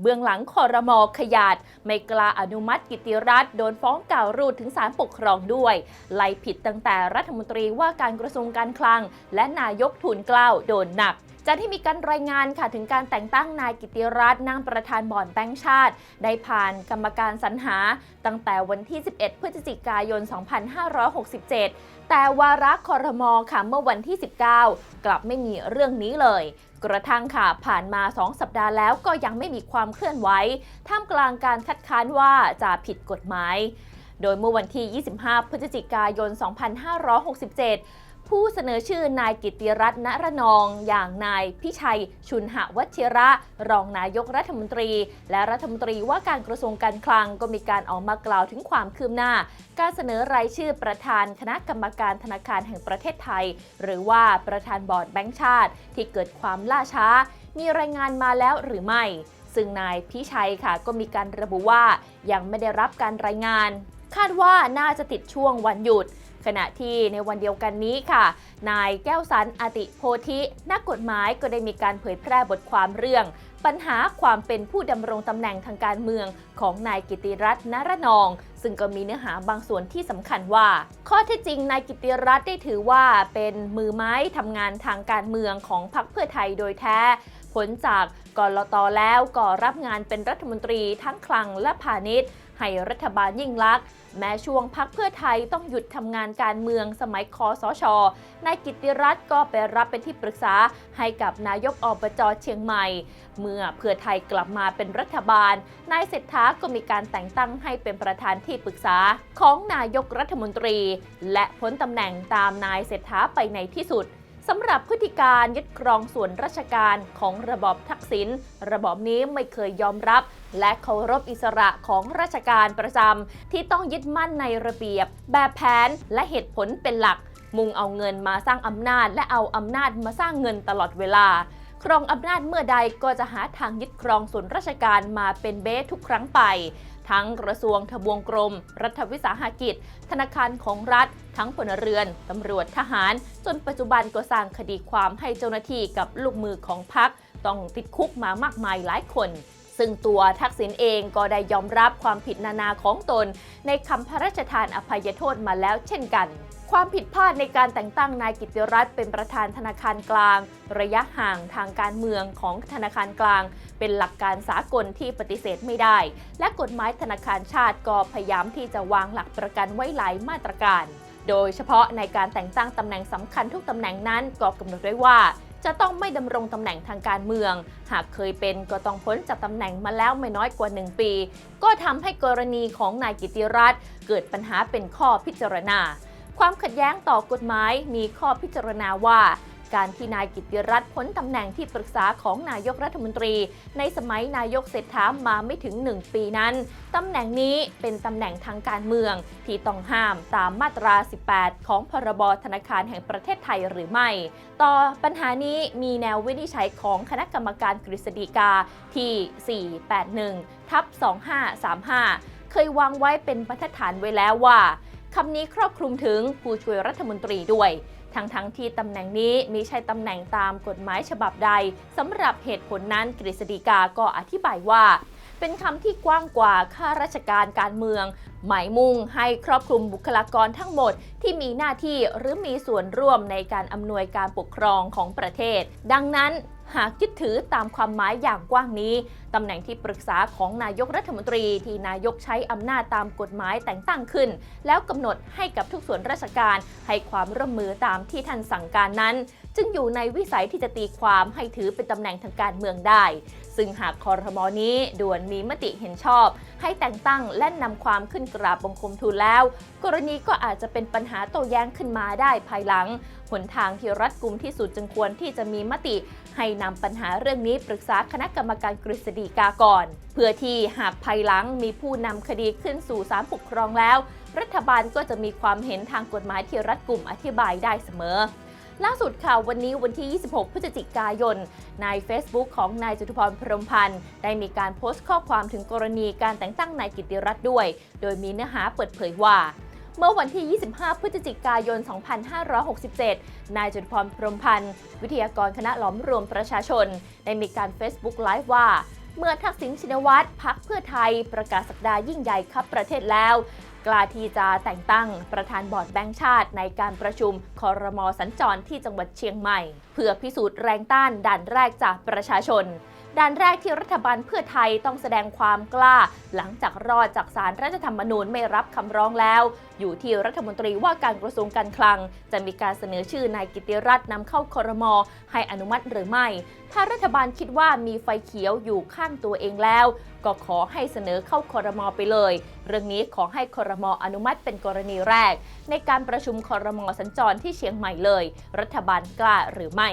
เบื้องหลังคอรมอขยาดไม่กล้าอนุมัติกิติรัฐโดนฟ้องกล่าวรูดถึงศาลปกครองด้วย ไล่ผิดตั้งแต่รัฐมนตรีว่าการกระทรวงการคลัง และนายกทุนเกล้าโดนหนัก จากที่มีการรายงานค่ะถึงการแต่งตั้งนายกิติรัตน์นั่งประธานบอร์ดแบงก์ชาติ ได้ผ่านกรรมการสรรหา ตั้งแต่วันที่ 11 พฤศจิกายน 2567 แต่วาระคอรมอค่ะเมื่อวันที่ 19 กลับไม่มีเรื่องนี้เลยกระทั่งค่ะผ่านมา 2 สัปดาห์แล้วก็ยังไม่มีความเคลื่อนไหวท่ามกลางการคัดค้านว่าจะผิดกฎหมาย โดยเมื่อวันที่ 25 พฤศจิกายน 2567 ผู้เสนอชื่อนายกิติรัตน์ณรนอง อย่างนายพิชัยชุนหวชิระ รองนายกรัฐมนตรี และรัฐมนตรีว่าการกระทรวงการคลังก็มีการออกมากล่าวถึงความคืบหน้า การเสนอรายชื่อประธานคณะกรรมการธนาคารแห่งประเทศไทย หรือว่าประธานบอร์ดแบงก์ชาติ ที่เกิดความล่าช้า มีรายงานมาแล้วหรือไม่ ซึ่งนายพิชัยค่ะก็มีการระบุว่ายังไม่ได้รับการรายงาน คาดว่าน่าจะติดช่วงวันหยุด ขณะที่ในวันเดียวกันนี้ค่ะ นายแก้วสันอติโพธิ นักกฎหมายก็ได้มีการเผยแพร่บทความเรื่อง ปัญหาความเป็นผู้ดำรงตำแหน่งทางการเมืองของนายกิติรัตน์นรนอง ซึ่งก็มีเนื้อหาบางส่วนที่สำคัญว่า ข้อเท็จจริงนายกิติรัตน์ได้ถือว่าเป็นมือไม้ทำงานทางการเมืองของพรรคเพื่อไทยโดยแท้ผลจากกรตแล้วก็รับงานเป็นรัฐมนตรีทั้งคลังและพาณิชย์ ให้รัฐบาลยิ่งลักษณ์แม้ช่วงพักเพื่อไทยต้องหยุดทำงานการเมืองสมัยคอสชนายกิติรัตน์ก็ไปรับเป็นที่ปรึกษาให้กับนายกอบจเชียงใหม่ เมื่อเพื่อไทยกลับมาเป็นรัฐบาล นายเศรษฐาก็มีการแต่งตั้งให้เป็นประธานที่ปรึกษาของนายกรัฐมนตรี และพ้นตำแหน่งตามนายเศรษฐาไปในที่สุด สำหรับพฤติการยึดครองส่วนราชการของระบอบทักษิณระบอบนี้ไม่เคยยอมรับ และเคารพอิสระของราชการประจำที่ต้องยึดมั่นในระเบียบ แบบแผนและเหตุผลเป็นหลัก มุ่งเอาเงินมาสร้างอำนาจและเอาอำนาจมาสร้างเงินตลอดเวลา ครองอำนาจเมื่อใดก็จะหาทางยึดครองส่วนราชการมาเป็นเบสทุกครั้งไป ทั้งกระทรวงทบวงกรม รัฐวิสาหกิจ ธนาคารของรัฐ ทั้งพลเรือน ตำรวจทหาร จนปัจจุบันก็สร้างคดีความให้เจ้าหน้าที่กับลูกมือของพรรคต้องติดคุกมามากมายหลายคนซึ่งตัวทักษิณเองก็ได้ยอมรับความผิดนานาของตน ในคำพระราชทานอภัยโทษมาแล้วเช่นกัน ความผิดพลาดในการแต่งตั้งนายกิติรัตน์เป็นประธานธนาคารกลาง ระยะห่างทางการเมืองของธนาคารกลาง เป็นหลักการสากลที่ปฏิเสธไม่ได้ และกฎหมายธนาคารชาติก็พยายามที่จะวางหลักประกันไว้หลายมาตรการ โดยเฉพาะในการแต่งตั้งตำแหน่งสำคัญทุกตำแหน่งนั้นก็กำหนดไว้ว่าจะต้องไม่ดำรงตำแหน่งทางการเมือง หากเคยเป็นก็ต้องพ้นจากตำแหน่งมาแล้วไม่น้อยกว่า 1 ปี ก็ทำให้กรณีของนายกิติรัตน์เกิดปัญหาเป็นข้อพิจารณา ความขัดแย้งต่อกฎหมายมีข้อพิจารณาว่าการที่นายกิติรัตน์พ้นตำแหน่งที่ปรึกษาของนายกรัฐมนตรี ในสมัยนายกเศรษฐามาไม่ถึง 1 ปีนั้น ตำแหน่งนี้เป็นตำแหน่งทางการเมือง ที่ต้องห้ามตามมาตรา 18 ของพรบธนาคารแห่งประเทศไทยหรือไม่ ต่อปัญหานี้มีแนววินิจฉัยของคณะกรรมการกฤษฎีกาที่ 481 ทับ 2535 เคยวางไว้เป็นบรรทัดฐานไว้แล้วว่า คำนี้ครอบคลุมถึงผู้ช่วยรัฐมนตรีด้วยทั้งทั้งๆที่ตำแหน่งนี้มิใช่ตำแหน่งตามกฎหมายฉบับใดสำหรับเหตุผลนั้นกฤษฎีกาก็อธิบายว่า เป็นคำที่กว้างกว่าข้าราชการการเมือง หมายมุ่งให้ครอบคลุมบุคลากรทั้งหมดที่มีหน้าที่หรือมีส่วนร่วมในการอำนวยการปกครองของประเทศ ดังนั้น หากยึดถือตามความหมายอย่างกว้างนี้ตำแหน่งที่ปรึกษาของนายกรัฐมนตรีที่นายกใช้อำนาจตามกฎหมายแต่งตั้งขึ้น แล้วกำหนดให้กับทุกส่วนราชการให้ความร่วมมือตามที่ท่านสั่งการนั้น จึงอยู่ในวิสัยที่จะตีความให้ถือเป็นตำแหน่งทางการเมืองได้ ซึ่งหากคอรมอนี้ด่วนมีมติเห็นชอบ ให้แต่งตั้งและนำความขึ้นกราบบังคมทูลแล้ว กรณีก็อาจจะเป็นปัญหาโต้แย้งขึ้นมาได้ภายหลังหนทางที่รัดกุมที่สุดจึงควรที่จะมีมติ ให้นำปัญหาเรื่องนี้ปรึกษาคณะกรรมการกฤษฎีกาก่อน เพื่อที่หากภายหลังมีผู้นำคดีขึ้นสู่ศาลปกครองแล้ว รัฐบาลก็จะมีความเห็นทางกฎหมายที่รัดกุมอธิบายได้เสมอ ล่าสุดค่ะวันนี้วันที่ 26 พฤศจิกายน ใน Facebook ของนายจตุพรพรมพันธ์ได้มีการโพสต์ข้อความถึงกรณีการแต่งตั้งนายกิติรัตน์ด้วย โดยมีเนื้อหาเปิดเผยว่าเมื่อวันที่ 25 พฤศจิกายน 2567 นายจตุพรพรมพันธ์ วิทยากรคณะหลอมรวมประชาชน ได้มีการ Facebook ไลฟ์ว่า เมื่อทักษิณชินวัตรพักเพื่อไทยประกาศสักดายิ่งใหญ่ครับประเทศแล้วกล้าที่จะแต่งตั้งประธานบอร์ดแบงก์ชาติ ในการประชุมคอรมอสัญจรที่จังหวัดเชียงใหม่ เพื่อพิสูจน์แรงต้านด่านแรกจากประชาชนด่านแรกที่รัฐบาลเพื่อไทยต้องแสดงความกล้า หลังจากรอดจากสารรัฐธรรมนูญไม่รับคำร้องแล้ว อยู่ที่รัฐมนตรีว่าการกระทรวงการคลัง จะมีการเสนอชื่อนายกิติรัตน์นำเข้าคอรมอให้อนุมัติหรือไม่ ถ้ารัฐบาลคิดว่ามีไฟเขียวอยู่ข้างตัวเองแล้ว ก็ขอให้เสนอเข้าคอรมอไปเลย เรื่องนี้ขอให้คอรมออนุมัติเป็นกรณีแรก ในการประชุมคอรมอสัญจรที่เชียงใหม่เลย รัฐบาลกล้าหรือไม่